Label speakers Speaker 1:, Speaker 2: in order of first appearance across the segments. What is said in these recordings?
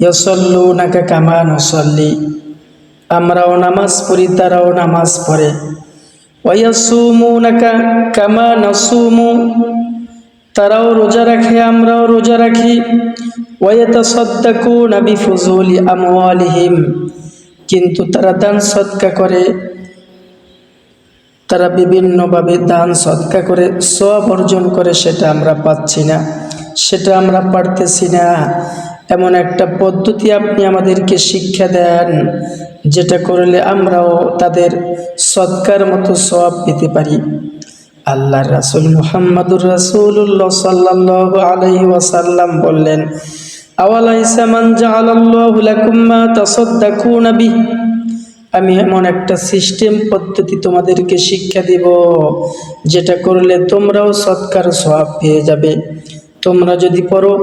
Speaker 1: ইয়সল্লুনাকা কামা নসল্লি। আমরাও নামাজ পড়ি, তারাও নামাজ পড়ে। ওয়াসুমুনাকা কামা নাসুমু। তারাও রোজা রাখে, আমরাও রোজা রাখি। ওয়াতাসাদ্দাকুনা বিফুজুলি আমওয়ালিহিম। কিন্তু তারা দান সৎকা করে। তারা বিভিন্নভাবে দান সৎকা করে সব অর্জন করে, সেটা আমরা পাচ্ছি না। সেটা আমরা পারতেছি না। এমন একটা পদ্ধতি আপনি আমাদেরকে শিক্ষা দেন, যেটা করলে আমরাও তাদের সৎকার মতো সব পেতে পারি। আল্লাহ রাসুল মুহাম্মাদুর রাসুল্লাহ সাল্লাহ আলহি ওয়াসাল্লাম বললেন আমি এমন একটা সিস্টেম, পদ্ধতি তোমাদেরকে শিক্ষা দিব, যেটা করলে তোমরাও সৎকার সওয়াব পেয়ে যাবে। তোমরা যদি পড়ো,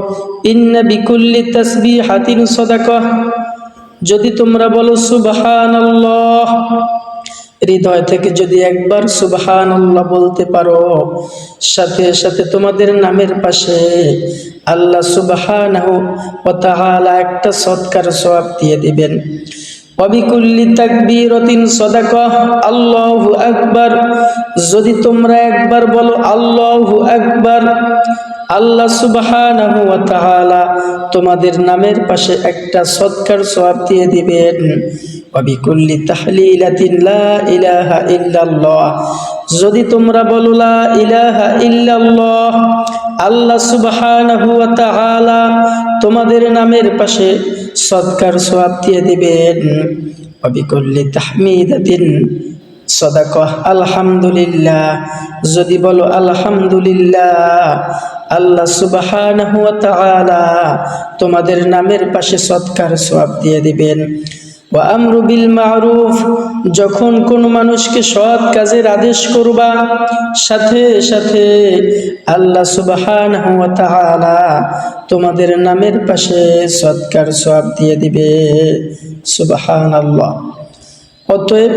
Speaker 1: ইন্না বিকুল্লি তসবি হাতিন সদাকহ যদি তোমরা বলো, সুবহানাল্লাহ হৃদয় থেকে যদি একবার সুবহান বলতে পারো, সাথে সাথে তোমাদের নামের পাশে আল্লাহ সুবহান একটা সৎকার সওয়াব দিয়ে দিবেন। অবিকুল্লি তাকবীরতিন সদাকহ আল্লাহু আকবার। যদি তোমরা একবার বলো আল্লাহু আকবার, আল্লাহ সুবহানাহু ওয়া তাআলা তোমাদের নামের পাশে একটা সৎকার সওয়াব দিয়ে দিবেন। অবিকুল্লি তাহলিলাতিন, লা ইলাহা ইল্লাল্লাহ। যদি তোমরা বলো লা ইলাহা ইল্লাল্লাহ আল্লাহ সুবহানাহু ওয়া তাআলা তোমাদের নামের পাশে সৎকার সওয়াব দিয়ে দিবেন। অবিকুল্লি তাহমিদাতিন। সদাকহ আলহামদুলিল্লাহ। যদি বলো আলহামদুলিল্লাহ, আল্লাহ সুবহানাহু ওয়া তাআলা তোমাদের নামের পাশে সৎকার সওয়াব দিয়ে দিবেন। ওয়া আমরু মারুফ, যখন কোন মানুষকে সৎ কাজের আদেশ করবা, সাথে সাথে আল্লাহ তাআলা তোমাদের নামের পাশে সৎকার সওয়াব দিয়ে দিবে। সুবহানাল্লাহ। অতএব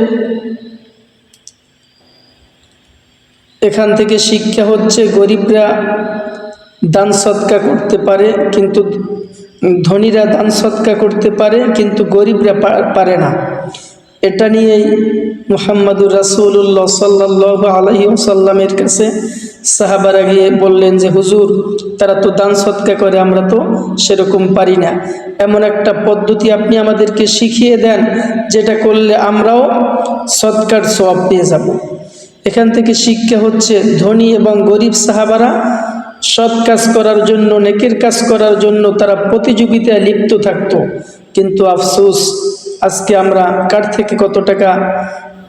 Speaker 1: এখান থেকে শিক্ষা হচ্ছে গরিবরা দান সৎকা করতে পারে, কিন্তু ধনীরা দান সৎকা করতে পারে, কিন্তু গরিবরা পারে না। এটা নিয়েই মুহাম্মদুর রাসুল্লাহ সাল্লাহ আলহি সাল্লামের কাছে সাহাবারা গিয়ে বললেন যে, হুজুর, তারা তো দান সৎকা করে, আমরা তো সেরকম পারি না। এমন একটা পদ্ধতি আপনি আমাদেরকে শিখিয়ে দেন, যেটা করলে আমরাও সৎকার সব পেয়ে যাব। এখান থেকে শিক্ষা হচ্ছে, ধনী এবং গরিব সাহাবারা সৎ কাজ করার জন্য, নেকের কাজ করার জন্য তারা প্রতিযোগিতায় লিপ্ত থাকতো। কিন্তু আফসোস, আজকে আমরা কার থেকে কত টাকা,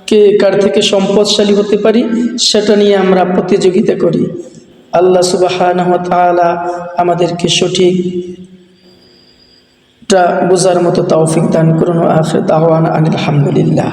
Speaker 1: কে কার থেকে সম্পদশালী হতে পারি, সেটা নিয়ে আমরা প্রতিযোগিতা করি। আল্লাহ সুবাহ আমাদেরকে সঠিক বোঝার মতো তাওফিক দান করুন। আখের দাওয়ান আনিল আলহামদুলিল্লাহ